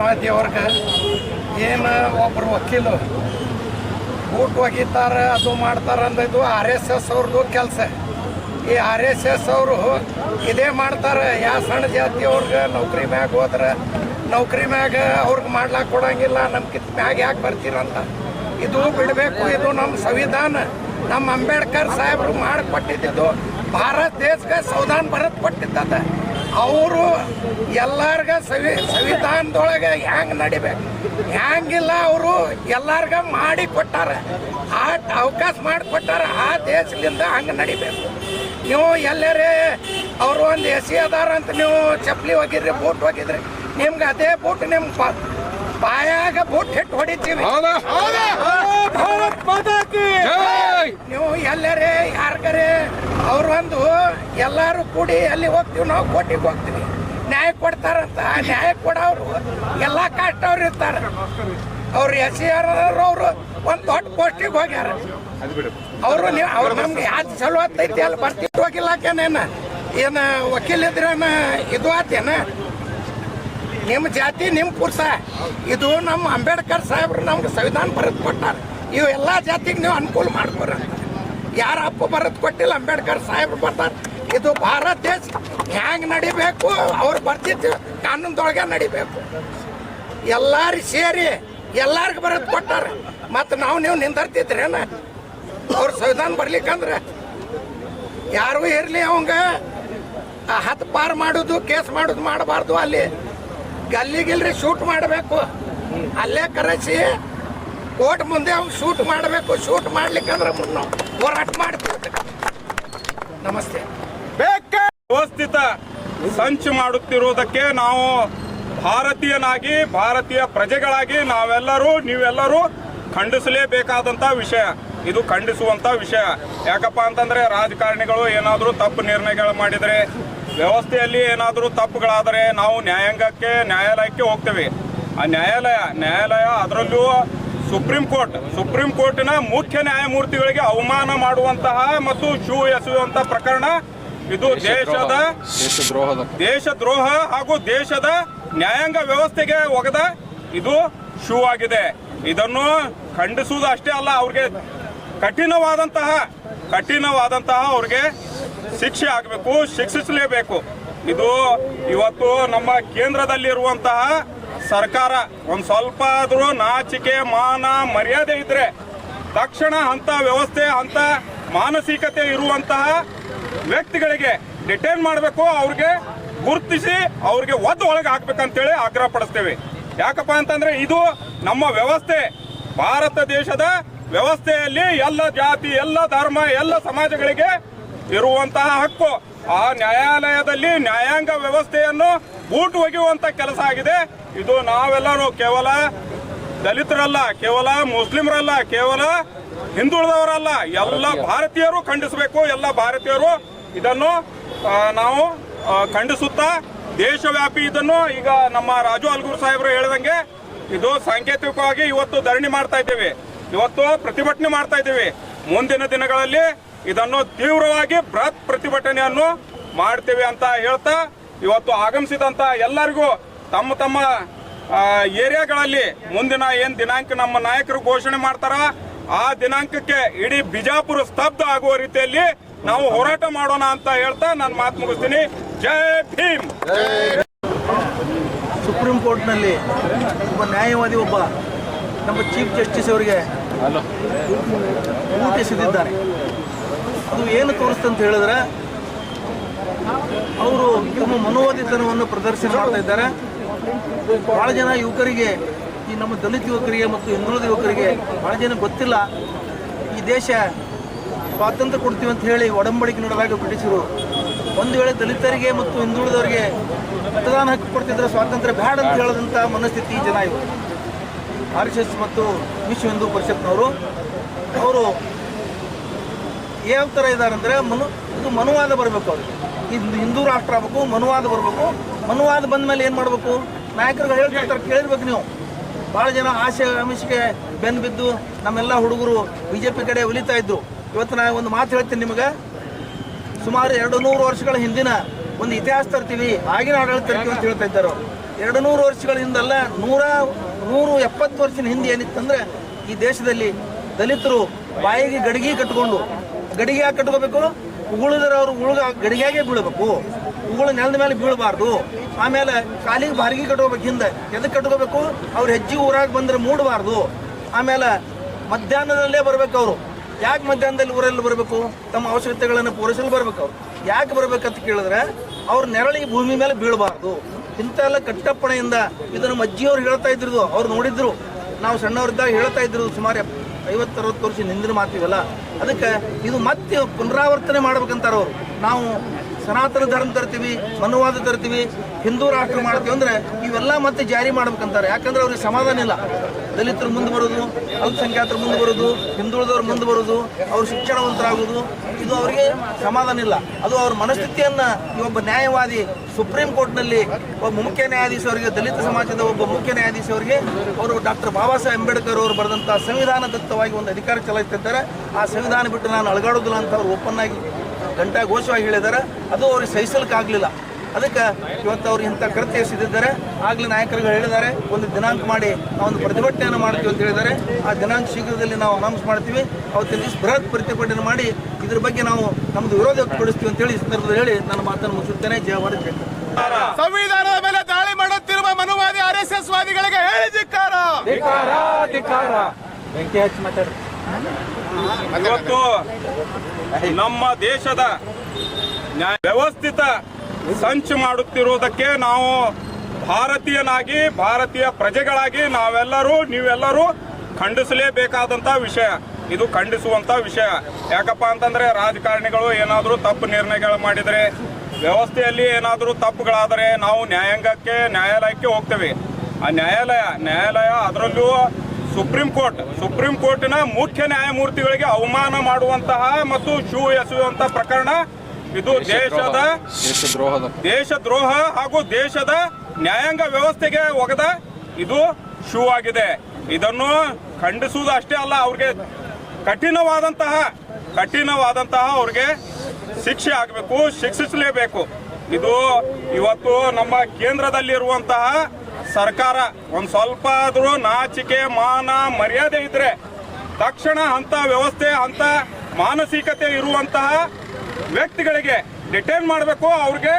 ದೇವ್ರಿಗೆ ಏನು ಒಬ್ಬರು ವಕೀಲು? ಬೂಟ್ ಒಗಿತಾರ ಅದು ಮಾಡ್ತಾರೆ ಅಂದಿದ್ದು ಆರ್ ಎಸ್ ಎಸ್ ಅವ್ರದ್ದು ಕೆಲಸ. ಈ ಆರ್ ಎಸ್ ಎಸ್ ಅವರು ಇದೇ ಮಾಡ್ತಾರೆ ಯಾವ ಸಣ್ಣ ಜಾತಿಯವ್ರಿಗೆ ನೌಕರಿ ಮ್ಯಾಗ ಹೋದ್ರೆ ನೌಕರಿ ಮ್ಯಾಗ ಅವ್ರಿಗೆ ಮಾಡ್ಲಾಕ್ ಕೊಡಂಗಿಲ್ಲ ನಮ್ಮ ಕಿತ್ ಮ್ಯಾಗ ಯಾಕೆ ಬರ್ತೀರಂತ ಇದು ಬಿಡಬೇಕು, ಇದು ನಮ್ಮ ಸಂವಿಧಾನ. ನಮ್ಮ ಅಂಬೇಡ್ಕರ್ ಸಾಹೇಬರು ಮಾಡಿಕೊಟ್ಟಿದ್ದು ಭಾರತ ದೇಶಕ್ಕೆ ಸಂವಿಧಾನ ಬರತ್ ಕೊಟ್ಟಿದ್ದದ ಅವರು ಎಲ್ಲಾರ್ಗ ಸವಿ ಸಂವಿಧಾನದೊಳಗೆ ಹ್ಯಾಂಗ್ ನಡಿಬೇಕು? ಹ್ಯಾಂಗಿಲ್ಲ ಅವರು ಎಲ್ಲಾರ್ಗ ಮಾಡಿ ಕೊಟ್ಟಾರ. ಆ ಅವಕಾಶ ಮಾಡಿ ಕೊಟ್ಟಾರ ಆ ದೇಶದಿಂದ ಹಂಗೆ ನಡಿಬೇಕು. ನೀವು ಎಲ್ಲರೇ ಅವರು ಒಂದು ಎಸಿ ಅದಾರ ಅಂತ ನೀವು ಚಪ್ಪಲಿ ಹೋಗಿದ್ರಿ ಬೂಟ್ ಹೋಗಿದ್ರಿ ನಿಮ್ಗೆ ಅದೇ ಬೂಟ್ ನಿಮ್ಮ ಬಾಯಾಗ ಬೂಟ್ ಹಿಟ್ಟು ಹೊಡಿತೀವಿ. ನೀವು ಎಲ್ಲರೇ ಯಾರ್ಗರೇ ಅವ್ರು ಒಂದು ಎಲ್ಲರೂ ಕೂಡಿ ಅಲ್ಲಿ ಹೋಗ್ತೀವಿ ನಾವು ಕೋಟಿಗೆ ಹೋಗ್ತೀವಿ. ನ್ಯಾಯ ಕೊಡ್ತಾರಂತ ನ್ಯಾಯ ಕೊಡೋರು ಎಲ್ಲ ಕಾಷ್ಟವ್ರು ಇರ್ತಾರೆ. ಅವ್ರು ಎಸ್ ಸಿ ಆರ್ ಅವರು ಒಂದು ದೊಡ್ಡ ಪೋಸ್ಟಿಗೆ ಹೋಗ್ಯಾರ. ಅವರು ನೀವು ಅವ್ರು ನಮ್ಗೆ ಯಾವ್ದು ಚಲೋ ಆಗ್ತೈತಿ ಅಲ್ಲಿ ಬರ್ತಿತ್ತು ಹೋಗಿಲ್ಲಕೇನೇನ ಏನು? ವಕೀಲ ಇದ್ರೇನ? ಇದು ಆತೇನ? ನಿಮ್ಮ ಜಾತಿ ನಿಮ್ಮ ಪುರುಷ. ಇದು ನಮ್ಮ ಅಂಬೇಡ್ಕರ್ ಸಾಹೇಬ್ರು ನಮ್ಗೆ ಸಂವಿಧಾನ ಬರೆದು ಕೊಟ್ಟಾರ. ಇವು ಎಲ್ಲ ಜಾತಿಗೆ ನೀವು ಅನುಕೂಲ ಮಾಡ್ಕೊರ ಯಾರ ಅಪ್ಪ ಬರೋದು ಕೊಟ್ಟಿಲ್ಲ, ಅಂಬೇಡ್ಕರ್ ಸಾಹೇಬ್ರು ಬರ್ತಾರೆ. ಇದು ಭಾರತ ದೇಶ ಹ್ಯಾಂಗ್ ನಡಿಬೇಕು? ಅವ್ರು ಬರ್ತಿದ್ದು ಕಾನೂನದೊಳಗೆ ನಡಿಬೇಕು. ಎಲ್ಲಾರು ಸೇರಿ ಎಲ್ಲಾರ್ಗು ಬರೋದು ಕೊಟ್ಟಾರ. ಮತ್ತು ನಾವು ನೀವು ನಿಂದರ್ತಿದ್ರೇನ? ಅವ್ರ ಸಂವಿಧಾನ ಬರ್ಲಿಕ್ಕಂದ್ರೆ ಯಾರು ಇರಲಿ ಅವಂಗ. ಹತ್ತು ಪಾರ್ ಮಾಡೋದು, ಕೇಸ್ ಮಾಡೋದು ಮಾಡಬಾರ್ದು ಅಲ್ಲಿ. ಗಲ್ಲಿಗಿಲ್ರಿ ಶೂಟ್ ಮಾಡಬೇಕು. ಅಲ್ಲೇ ಕರೆಸಿ ಕೋರ್ಟ್ ಮುಂದೆ ಅವ್ನು ಶೂಟ್ ಮಾಡಬೇಕು ಶೂಟ್ ಮಾಡ್ಲಿಕ್ಕಂದ್ರೆ ಮುನ್ನು ಹೋರಾಟ ಮಾಡ್ತೀವಿ ನಮಸ್ತೆ. ವ್ಯವಸ್ಥಿತ ಸಂಚು ಮಾಡುತ್ತಿರುವುದಕ್ಕೆ ನಾವು ಭಾರತೀಯನಾಗಿ, ಭಾರತೀಯ ಪ್ರಜೆಗಳಾಗಿ ನಾವೆಲ್ಲರೂ, ನೀವೆಲ್ಲರೂ ಖಂಡಿಸಲೇಬೇಕಾದಂತ ವಿಷಯ. ಇದು ಖಂಡಿಸುವಂತ ವಿಷಯ. ಯಾಕಪ್ಪ ಅಂತಂದ್ರೆ ರಾಜಕಾರಣಿಗಳು ಏನಾದರೂ ತಪ್ಪು ನಿರ್ಣಯಗಳು ಮಾಡಿದರೆ, ವ್ಯವಸ್ಥೆಯಲ್ಲಿ ಏನಾದರೂ ತಪ್ಪುಗಳಾದರೆ ನಾವು ನ್ಯಾಯಾಂಗಕ್ಕೆ, ನ್ಯಾಯಾಲಯಕ್ಕೆ ಹೋಗ್ತೇವೆ. ಆ ನ್ಯಾಯಾಲಯ ನ್ಯಾಯಾಲಯ ಅದರಲ್ಲೂ ಸುಪ್ರೀಂ ಕೋರ್ಟ್ ಸುಪ್ರೀಂ ಕೋರ್ಟಿನ ಮುಖ್ಯ ನ್ಯಾಯಮೂರ್ತಿಗಳಿಗೆ ಅವಮಾನ ಮಾಡುವಂತಹ ಮತ್ತು ಶೂ ಎಸೆಯುವಂತ ಪ್ರಕರಣ ಇದು ದೇಶದ ದೇಶದ್ರೋಹ ಹಾಗೂ ದೇಶದ ನ್ಯಾಯಾಂಗ ವ್ಯವಸ್ಥೆಗೆ ಒಗೆದ ಇದು ಶೂ ಆಗಿದೆ. ಇದನ್ನು ಖಂಡಿಸುವುದು ಅಷ್ಟೇ ಅಲ್ಲ ಅವ್ರಿಗೆ ಕಠಿಣವಾದಂತಹ ಕಠಿಣವಾದಂತಹ ಅವ್ರಿಗೆ ಶಿಕ್ಷೆ ಆಗಬೇಕು ಶಿಕ್ಷಿಸಲೇಬೇಕು. ಇದು ಇವತ್ತು ನಮ್ಮ ಕೇಂದ್ರದಲ್ಲಿರುವಂತಹ ಸರ್ಕಾರ ಒಂದು ಸ್ವಲ್ಪ ಆದ್ರೂ ನಾಚಿಕೆ, ಮಾನ, ಮರ್ಯಾದೆ ಇದ್ರೆ ತಕ್ಷಣ ಅಂತ ವ್ಯವಸ್ಥೆ, ಅಂತ ಮಾನಸಿಕತೆ ಇರುವಂತಹ ವ್ಯಕ್ತಿಗಳಿಗೆ ಡಿಟೈನ್ ಮಾಡಬೇಕು, ಅವ್ರಿಗೆ ಗುರುತಿಸಿ ಅವ್ರಿಗೆ ಒದ್ದು ಒಳಗೆ ಹಾಕ್ಬೇಕಂತೇಳಿ ಆಗ್ರಹ ಪಡಿಸ್ತೇವೆ. ಯಾಕಪ್ಪ ಅಂತಂದ್ರೆ ಇದು ನಮ್ಮ ವ್ಯವಸ್ಥೆ. ಭಾರತ ದೇಶದ ವ್ಯವಸ್ಥೆಯಲ್ಲಿ ಎಲ್ಲ ಜಾತಿ, ಎಲ್ಲ ಧರ್ಮ, ಎಲ್ಲ ಸಮಾಜಗಳಿಗೆ ಇರುವಂತಹ ಹಕ್ಕು. ಆ ನ್ಯಾಯಾಲಯದಲ್ಲಿ ನ್ಯಾಯಾಂಗ ವ್ಯವಸ್ಥೆಯನ್ನು ಬೂಟು ಒಗೆಯುವಂತ ಕೆಲಸ ಆಗಿದೆ. ಇದು ನಾವೆಲ್ಲರೂ ಕೇವಲ ದಲಿತರಲ್ಲ ಕೇವಲ ಮುಸ್ಲಿಮರಲ್ಲ ಕೇವಲ ಹಿಂದುಳಿದವರಲ್ಲ ಎಲ್ಲ ಭಾರತೀಯರು ಖಂಡಿಸಬೇಕು ಎಲ್ಲ ಭಾರತೀಯರು ಇದನ್ನು ನಾವು ಖಂಡಿಸುತ್ತಾ ದೇಶವ್ಯಾಪಿ ಇದನ್ನು ಈಗ ನಮ್ಮ ರಾಜು ಅಲ್ಗೂರ್ ಸಾಹೇಬರು ಹೇಳಿದಂಗೆ ಇದು ಸಾಂಕೇತಿಕವಾಗಿ ಇವತ್ತು ಧರಣಿ ಮಾಡ್ತಾ ಇದ್ದೇವೆ. ಇವತ್ತು ಪ್ರತಿಭಟನೆ ಮಾಡ್ತಾ ಇದ್ದೇವೆ. ಮುಂದಿನ ದಿನಗಳಲ್ಲಿ ಇದನ್ನು ತೀವ್ರವಾಗಿ ಬೃಹತ್ ಪ್ರತಿಭಟನೆಯನ್ನು ಮಾಡ್ತೇವೆ ಅಂತ ಹೇಳ್ತಾ ಇವತ್ತು ಆಗಮಿಸಿದಂತ ಎಲ್ಲರಿಗೂ ತಮ್ಮ ತಮ್ಮ ಏರಿಯಾಗಳಲ್ಲಿ ಮುಂದಿನ ಏನ್ ದಿನಾಂಕ ನಮ್ಮ ನಾಯಕರು ಘೋಷಣೆ ಮಾಡ್ತಾರ ಆ ದಿನಾಂಕಕ್ಕೆ ಇಡೀ ಬಿಜಾಪುರ ಸ್ತಬ್ಧ ಆಗುವ ರೀತಿಯಲ್ಲಿ ನಾವು ಹೋರಾಟ ಮಾಡೋಣ ಅಂತ ಹೇಳ್ತಾ ನಾನು ಮಾತು ಮುಗಿಸ್ತೀನಿ. ಜೈ ಭೀಮ್! ಸುಪ್ರೀಂ ಕೋರ್ಟ್ನಲ್ಲಿ ಒಬ್ಬ ನ್ಯಾಯವಾದಿ ಒಬ್ಬ ನಮ್ಮ ಚೀಫ್ ಜಸ್ಟಿಸ್ ಅವರಿಗೆ ಊಟ ಎಸೆದಿದ್ದಾರೆ. ಅದು ಏನು ತೋರಿಸ್ತು ಅಂತ ಹೇಳಿದ್ರೆ, ಅವರು ತಮ್ಮ ಮನೋವಾದಿತನವನ್ನು ಪ್ರದರ್ಶನ ಮಾಡ್ತಾ ಇದ್ದಾರೆ. ಭಾಳ ಜನ ಯುವಕರಿಗೆ, ಈ ನಮ್ಮ ದಲಿತ ಯುವಕರಿಗೆ ಮತ್ತು ಹಿಂದುಳಿದ ಯುವಕರಿಗೆ ಭಾಳ ಜನ ಗೊತ್ತಿಲ್ಲ. ಈ ದೇಶ ಸ್ವಾತಂತ್ರ್ಯ ಕೊಡ್ತೀವಿ ಅಂತ ಹೇಳಿ ಒಡಂಬಡಿಕೆ ನೋಡುವಾಗ ಬ್ರಿಟಿಷರು ಒಂದು ವೇಳೆ ದಲಿತರಿಗೆ ಮತ್ತು ಹಿಂದುಳಿದವರಿಗೆ ಮತದಾನ ಹಕ್ಕು ಕೊಡ್ತಿದ್ರೆ ಸ್ವಾತಂತ್ರ್ಯ ಬೇಡ ಅಂತ ಹೇಳದಂಥ ಮನಸ್ಥಿತಿ ಜನ ಇವರು. ಆರ್ ಎಸ್ ಎಸ್ ಮತ್ತು ವಿಶ್ವ ಹಿಂದೂ ಪರಿಷತ್ನವರು. ಅವರು ಯಾವ ಥರ ಇದ್ದಾರೆ ಅಂದರೆ ಮನು, ಇದು ಮನುವಾದ ಬರಬೇಕು ಅವ್ರಿಗೆ. ಇದು ಹಿಂದೂ ರಾಷ್ಟ್ರ ಆಗಬೇಕು, ಮನುವಾದ ಬರಬೇಕು. ಮನುವಾದ ಬಂದ ಮೇಲೆ ಏನು ಮಾಡಬೇಕು? ನಾಯಕರು ಹೇಳ್ತಿರ್ತಾರೆ, ಕೇಳಿರ್ಬೇಕು ನೀವು. ಭಾಳ ಜನ ಆಸೆ ಆಮಿಷಕ್ಕೆ ಬೆನ್ನು ಬಿದ್ದು ನಮ್ಮೆಲ್ಲ ಹುಡುಗರು ಬಿ ಜೆ ಪಿ ಕಡೆ ಒಲಿತಾ ಇದ್ರು. ಇವತ್ತು ನಾನು ಒಂದು ಮಾತು ಹೇಳ್ತೀನಿ ನಿಮಗೆ. ಸುಮಾರು ಎರಡು ನೂರು ವರ್ಷಗಳ ಹಿಂದಿನ ಒಂದು ಇತಿಹಾಸ ತರ್ತೀವಿ, ಆಗಿನ ಆಡಳಿತ ತರ್ತೀವಿ ಅಂತ ಹೇಳ್ತಾ ಇದ್ದಾರೆ. ಎರಡು ನೂರು ವರ್ಷಗಳ ಹಿಂದಲ್ಲ, ನೂರ, ನೂರು ಎಪ್ಪತ್ತು ವರ್ಷದ ಹಿಂದೆ ಏನಿತ್ತಂದ್ರೆ ಈ ದೇಶದಲ್ಲಿ ದಲಿತರು ಬಾಯಿಗೆ ಗಡಿಗೆ ಕಟ್ಕೊಂಡು ಗಡಿಗೆ ಯಾಕೆ ಕಟ್ಕೋಬೇಕು? ಉಗುಳಿದ್ರೆ ಅವ್ರು ಉಳುಗ ಗಡಿಗೆಗೆ ಬೀಳಬೇಕು. ಉಗುಳು ನೆಲದ ಮೇಲೆ ಬೀಳಬಾರ್ದು. ಆಮೇಲೆ ಕಾಲಿಗೆ ಬಾರಿಗೆ ಕಟ್ಕೋಬೇಕು. ಹಿಂದೆ ಎದಕ್ಕೆ ಕಟ್ಕೋಬೇಕು? ಅವ್ರು ಹೆಜ್ಜೆ ಊರಾಗ ಬಂದ್ರೆ ಮೂಡಬಾರ್ದು. ಆಮೇಲೆ ಮಧ್ಯಾಹ್ನದಲ್ಲೇ ಬರ್ಬೇಕು ಅವರು. ಯಾಕೆ ಮಧ್ಯಾಹ್ನದಲ್ಲಿ ಊರಲ್ಲಿ ಬರಬೇಕು? ತಮ್ಮ ಅವಶ್ಯಕತೆಗಳನ್ನು ಪೂರೈಸಲು ಬರ್ಬೇಕು ಅವ್ರು. ಯಾಕೆ ಬರ್ಬೇಕಂತ ಕೇಳಿದ್ರೆ ಅವ್ರ ನೆರಳಿಗೆ ಭೂಮಿ ಮೇಲೆ ಬೀಳಬಾರ್ದು. ಇಂಥ ಎಲ್ಲ ಕಟ್ಟಪ್ಪಣೆಯಿಂದ ಇದನ್ನು ಅಜ್ಜಿಯವ್ರು ಹೇಳ್ತಾ ಇದ್ರು ಅವ್ರು ನೋಡಿದ್ರು. ನಾವು ಸಣ್ಣವರಿದ್ದಾಗ ಹೇಳ್ತಾ ಇದ್ರು ಸುಮಾರು ಐವತ್ತು, ಅರವತ್ತು ವರ್ಷ ನಿಂದಿನ ಮಾತಿವಲ್ಲ. ಅದಕ್ಕೆ ಇದು ಮತ್ತೆ ಪುನರಾವರ್ತನೆ ಮಾಡ್ಬೇಕಂತಾರ ಅವರು ನಾವು ಸನಾತನ ಧರ್ಮ ತರ್ತೀವಿ, ಮನುವಾದ ತರ್ತೀವಿ, ಹಿಂದೂ ರಾಷ್ಟ್ರ ಮಾಡ್ತೀವಿ ಅಂದ್ರೆ ಇವೆಲ್ಲ ಮತ್ತೆ ಜಾರಿ ಮಾಡ್ಬೇಕಂತಾರೆ. ಯಾಕಂದ್ರೆ ಅವ್ರಿಗೆ ಸಮಾಧಾನ ಇಲ್ಲ. ದಲಿತರು ಮುಂದೆ ಬರೋದು, ಅಲ್ಪಸಂಖ್ಯಾತರು ಮುಂದೆ ಬರೋದು, ಹಿಂದುಳಿದವ್ರು ಮುಂದೆ ಬರೋದು, ಅವ್ರ ಶಿಕ್ಷಣವಂತರಾಗೋದು, ಇದು ಅವರಿಗೆ ಸಮಾಧಾನ ಇಲ್ಲ. ಅದು ಅವ್ರ ಮನಸ್ಥಿತಿಯನ್ನು ಈ ಒಬ್ಬ ನ್ಯಾಯವಾದಿ ಸುಪ್ರೀಂ ಕೋರ್ಟ್ನಲ್ಲಿ ಒಬ್ಬ ಮುಖ್ಯ ನ್ಯಾಯಾಧೀಶ ಅವರಿಗೆ, ದಲಿತ ಸಮಾಜದ ಒಬ್ಬ ಮುಖ್ಯ ನ್ಯಾಯಾಧೀಶ ಅವರಿಗೆ, ಅವರು ಡಾಕ್ಟರ್ ಬಾಬಾ ಸಾಹೇಬ್ ಅಂಬೇಡ್ಕರ್ ಅವರು ಬರೆದಂತಹ ಸಂವಿಧಾನ ದತ್ತವಾಗಿ ಒಂದು ಅಧಿಕಾರ ಚಲಾಯಿಸ್ತಿದ್ದಾರೆ ಆ ಸಂವಿಧಾನ ಬಿಟ್ಟು ನಾನು ಅಳಗಾಡೋದಿಲ್ಲ ಅಂತ ಅವ್ರು ಓಪನ್ ಆಗಿ ಗಂಟಾ ಘೋಷವಾಗಿ ಹೇಳಿದ್ದಾರೆ ಅದು ಅವ್ರಿಗೆ ಸಹಿಸಲಿಕ್ಕಾಗಲಿಲ್ಲ ಅದಕ್ಕೆ ಇವತ್ತು ಅವ್ರು ಇಂಥ ಕೃತ್ಯ ಎಸೆದಿದ್ದಾರೆ. ಆಗಲೇ ನಾಯಕರುಗಳು ಹೇಳಿದ್ದಾರೆ ಒಂದು ದಿನಾಂಕ ಮಾಡಿ ನಾವು ಒಂದು ಪ್ರತಿಭಟನೆಯನ್ನು ಮಾಡ್ತೀವಿ ಅಂತ ಹೇಳಿದ್ದಾರೆ. ಆ ದಿನಾಂಕ ಶೀಘ್ರದಲ್ಲಿ ನಾವು ಅನೌನ್ಸ್ ಮಾಡ್ತೀವಿ. ಅವತ್ತಿನ ದಿವಸ ಬೃಹತ್ ಪ್ರತಿಭಟನೆ ಮಾಡಿ ಇದ್ರ ಬಗ್ಗೆ ನಾವು ನಮ್ಮದು ವಿರೋಧ ವ್ಯಕ್ತಪಡಿಸ್ತೀವಿ ಅಂತೇಳಿ ಈ ಸಂದರ್ಭದಲ್ಲಿ ಹೇಳಿ ನನ್ನ ಮಾತನ್ನು ಮುಚ್ಚುತ್ತೇನೆ. ಜಯ ಭಾರತ. ಸಂವಿಧಾನದ ಮೇಲೆ ದಾಳಿ ಮಾಡುತ್ತಿರುವ ಮನುವಾದಿ ಆರ್ ಎಸ್ ಎಸ್ ವಾದಿಗಳಿಗೆ ಹೇಳಿ ಧಿಕ್ಕಾರ. ಇವತ್ತು ನಮ್ಮ ದೇಶದ ವ್ಯವಸ್ಥಿತ ಸಂಚು ಮಾಡುತ್ತಿರುವುದಕ್ಕೆ ನಾವು ಭಾರತೀಯನಾಗಿ, ಭಾರತೀಯ ಪ್ರಜೆಗಳಾಗಿ ನಾವೆಲ್ಲರೂ, ನೀವೆಲ್ಲರೂ ಖಂಡಿಸಲೇಬೇಕಾದಂತ ವಿಷಯ. ಇದು ಖಂಡಿಸುವಂತ ವಿಷಯ. ಯಾಕಪ್ಪ ಅಂತಂದ್ರೆ ರಾಜಕಾರಣಿಗಳು ಏನಾದರೂ ತಪ್ಪು ನಿರ್ಣಯಗಳು ಮಾಡಿದರೆ, ವ್ಯವಸ್ಥೆಯಲ್ಲಿ ಏನಾದರೂ ತಪ್ಪುಗಳಾದರೆ ನಾವು ನ್ಯಾಯಾಂಗಕ್ಕೆ, ನ್ಯಾಯಾಲಯಕ್ಕೆ ಹೋಗ್ತೇವೆ. ಆ ನ್ಯಾಯಾಲಯ ನ್ಯಾಯಾಲಯ ಅದರಲ್ಲೂ ಸುಪ್ರೀಂ ಕೋರ್ಟ್ ಸುಪ್ರೀಂ ಕೋರ್ಟಿನ ಮುಖ್ಯ ನ್ಯಾಯಮೂರ್ತಿಗಳಿಗೆ ಅವಮಾನ ಮಾಡುವಂತಹ ಮತ್ತು ಶೂ ಎಸೆಯುವಂತಹ ಪ್ರಕರಣ ಇದು ದೇಶದ ದೇಶದ್ರೋಹ ಹಾಗೂ ದೇಶದ ನ್ಯಾಯಾಂಗ ವ್ಯವಸ್ಥೆಗೆ ಒಗದ ಇದು ಶೂ ಆಗಿದೆ. ಇದನ್ನು ಖಂಡಿಸುವುದು ಅಷ್ಟೇ ಅಲ್ಲ ಅವ್ರಿಗೆ ಕಠಿಣವಾದಂತಹ ಕಠಿಣವಾದಂತಹ ಅವ್ರಿಗೆ ಶಿಕ್ಷೆ ಆಗಬೇಕು ಶಿಕ್ಷಿಸಲೇಬೇಕು. ಇದು ಇವತ್ತು ನಮ್ಮ ಕೇಂದ್ರದಲ್ಲಿರುವಂತಹ ಸರ್ಕಾರ ಒಂದ್ ಸ್ವಲ್ಪ ಆದ್ರೂ ನಾಚಿಕೆ, ಮಾನ, ಮರ್ಯಾದೆ ಇದ್ರೆ ತಕ್ಷಣ ಅಂತ ವ್ಯವಸ್ಥೆ, ಅಂತ ಮಾನಸಿಕತೆ ಇರುವಂತಹ ವ್ಯಕ್ತಿಗಳಿಗೆ ಡಿಟೈನ್ ಮಾಡಬೇಕು, ಅವ್ರಿಗೆ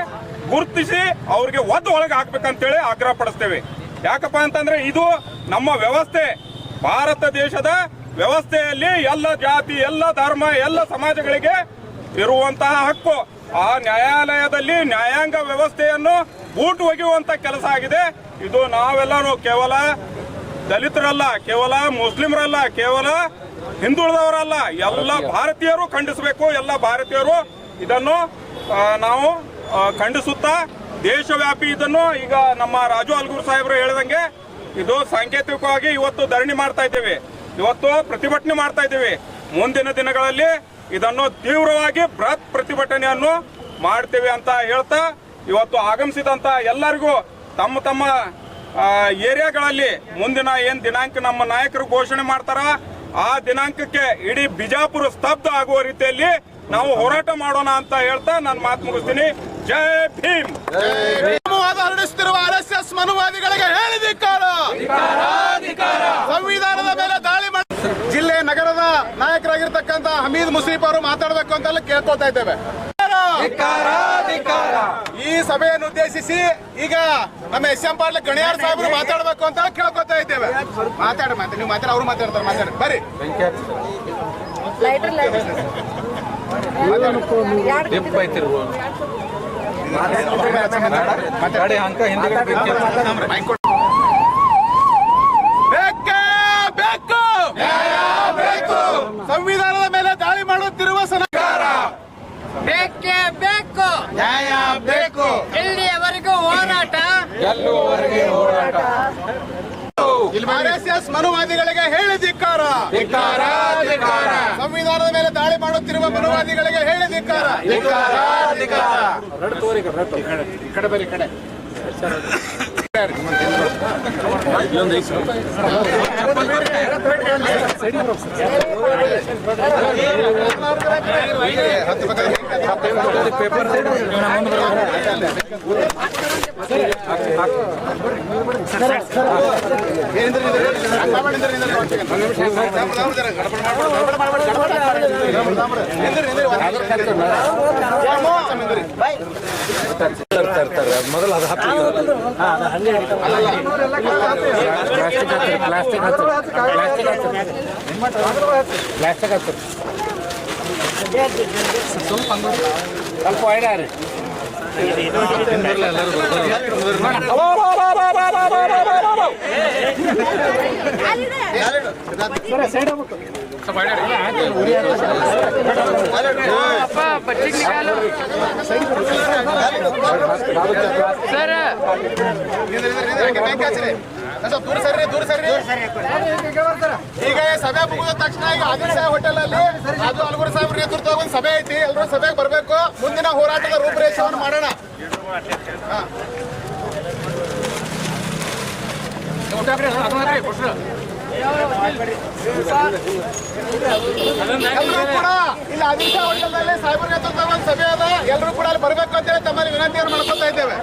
ಗುರುತಿಸಿ ಅವ್ರಿಗೆ ಒದ್ದು ಒಳಗೆ ಹಾಕ್ಬೇಕಂತೇಳಿ ಆಗ್ರಹ ಪಡಿಸ್ತೇವೆ. ಯಾಕಪ್ಪ ಅಂತಂದ್ರೆ ಇದು ನಮ್ಮ ವ್ಯವಸ್ಥೆ. ಭಾರತ ದೇಶದ ವ್ಯವಸ್ಥೆಯಲ್ಲಿ ಎಲ್ಲ ಜಾತಿ, ಎಲ್ಲ ಧರ್ಮ, ಎಲ್ಲ ಸಮಾಜಗಳಿಗೆ ಇರುವಂತಹ ಹಕ್ಕು. ಆ ನ್ಯಾಯಾಲಯದಲ್ಲಿ ನ್ಯಾಯಾಂಗ ವ್ಯವಸ್ಥೆಯನ್ನು ಬೂಟು ಒಗೆಯುವಂತ ಕೆಲಸ ಆಗಿದೆ. ಇದು ನಾವೆಲ್ಲರೂ ಕೇವಲ ದಲಿತರಲ್ಲ, ಕೇವಲ ಮುಸ್ಲಿಮರಲ್ಲ, ಕೇವಲ ಹಿಂದುಳಿದವರಲ್ಲ, ಎಲ್ಲ ಭಾರತೀಯರು ಖಂಡಿಸಬೇಕು, ಎಲ್ಲ ಭಾರತೀಯರು ಇದನ್ನು ನಾವು ಖಂಡಿಸುತ್ತಾ ದೇಶವ್ಯಾಪಿ ಇದನ್ನು ಈಗ ನಮ್ಮ ರಾಜು ಅಲ್ಗೂರ್ ಸಾಹೇಬರು ಹೇಳಿದಂಗೆ ಇದು ಸಾಂಕೇತಿಕವಾಗಿ ಇವತ್ತು ಧರಣಿ ಮಾಡ್ತಾ ಇದ್ದೇವೆ. ಇವತ್ತು ಪ್ರತಿಭಟನೆ ಮಾಡ್ತಾ ಇದ್ದೇವೆ. ಮುಂದಿನ ದಿನಗಳಲ್ಲಿ ಇದನ್ನು ತೀವ್ರವಾಗಿ ಬೃಹತ್ ಪ್ರತಿಭಟನೆಯನ್ನು ಮಾಡ್ತೇವೆ ಅಂತ ಹೇಳ್ತಾ ಇವತ್ತು ಆಗಮಿಸಿದಂತ ಎಲ್ಲರಿಗೂ ತಮ್ಮ ತಮ್ಮ ಏರಿಯಾಗಳಲ್ಲಿ ಮುಂದಿನ ಏನ್ ದಿನಾಂಕ ನಮ್ಮ ನಾಯಕರು ಘೋಷಣೆ ಮಾಡ್ತಾರ ಆ ದಿನಾಂಕಕ್ಕೆ ಇಡೀ ಬಿಜಾಪುರ ಸ್ತಬ್ಧ ಆಗುವ ರೀತಿಯಲ್ಲಿ ನಾವು ಹೋರಾಟ ಮಾಡೋಣ ಅಂತ ಹೇಳ್ತಾ ನಾನು ಮಾತು ಮುಗಿಸ್ತೀನಿ. ಜೈ ಭೀಮ್! ಹರಡಿಸುತ್ತಿರುವ ಆರ್ ಎಸ್ ಎಸ್ ಮನುವಾದಿಗಳಿಗೆ ಹೇಳಿ ಧಿಕ್ಕಾರ ಸಂವಿಧಾನದ ಮೇಲೆ ದಾಳಿ ಮಾಡಿ ಜಿಲ್ಲೆ ನಗರದ ನಾಯಕರಾಗಿರ್ತಕ್ಕಂತ ಹಮೀದ್ ಮುಸೀಫ್ ಅವರು ಮಾತಾಡಬೇಕು ಅಂತೆಲ್ಲ ಕೇಳ್ಕೊತಾ ಇದ್ದೇವೆ. ಈ ಸಭೆಯನ್ನು ಉದ್ದೇಶಿಸಿ ಈಗ ನಮ್ಮ ಎಸ್ ಎಂ ಪಾಟೀಲ್ ಗಣಿಯಾರ್ ಸಾಹೇಬರು ಮಾತಾಡಬೇಕು ಅಂತ ಕೇಳ್ಕೊತಾ ಇದ್ದೇವೆ. ಮಾತಾಡಿ ಮಾತಾಡಿ ನೀವು ಮಾತಾಡಿ ಅವ್ರು ಮಾತಾಡ್ತಾರೆ ಮಾತಾಡಿ. ಲೈಟರ್ ಬೇಕೇ ಬೇಕು ಬೇಕು ಸಂವಿಧಾನದ ಮೇಲೆ ದಾಳಿ ಮಾಡುತ್ತಿರುವ ಸರ್ಕಾರ ಬೇಕೇ ಬೇಕು? ನ್ಯಾಯ ಬೇಕು. ಇಲ್ಲಿಯವರೆಗೂ ಹೋರಾಟ? ಆರ್ ಹೋರಾಟ? ಎಸ್ ಮನುವಾದಿಗಳಿಗೆ ಹೇಳಿ ಧಿಕ್ಕಾರ. ಸಂವಿಧಾನದ ಮೇಲೆ ದಾಳಿ ಮಾಡುತ್ತಿರುವ ಮನುವಾದಿಗಳಿಗೆ ಹೇಳಿ ಧಿಕ್ಕಾರ. ಈ ಕಡೆ ಬರ್ರಿ, ಈ ಕಡೆ ಹತ್ತು ಪಕ್ಕ ಸರ್ ಪ್ಲಾಸ್ಟಿಕ್ ಹಚ್ಚಿರಿ. ಸ್ವಲ್ಪ ದೂರ ಸರ್ರಿ ದೂರ ಸರ್ರಿ ಈಗ ಸಭೆ ಮುಗಿದ ತಕ್ಷಣ ಈಗ ಆದಿಲ್ ಸಾಹೇಬ್ ಹೋಟೆಲ್ ಅಲ್ಲಿ ಅದು ಅಲ್ಗುರ್ ಸಾಹೇಬ್ ನೇತೃತ್ವ ಒಂದು ಸಭೆ ಐತಿ ಎಲ್ಲರೂ ಸಭೆಗೆ ಬರಬೇಕು ಮುಂದಿನ ಹೋರಾಟದ ರೂಪರೇಷವನ್ನು ಮಾಡೋಣ ಹಾ. ಎಲ್ರೂ ಕೂಡ ಇಲ್ಲಿ ಅಮಿತ್ ಶಾ ಹೋಟೆಲ್ನಲ್ಲಿ ಸಾಹೇಬ್ರ ನೇತೃತ್ವ ಒಂದು ಸಭೆ ಅದ ಎಲ್ಲರೂ ಕೂಡ ಅಲ್ಲಿ ಬರಬೇಕು ಅಂತೇಳಿ ತಮ್ಮಲ್ಲಿ ವಿನಂತಿಯನ್ನು ಮಾಡ್ಕೊತಾ ಇದ್ದೇವೆ.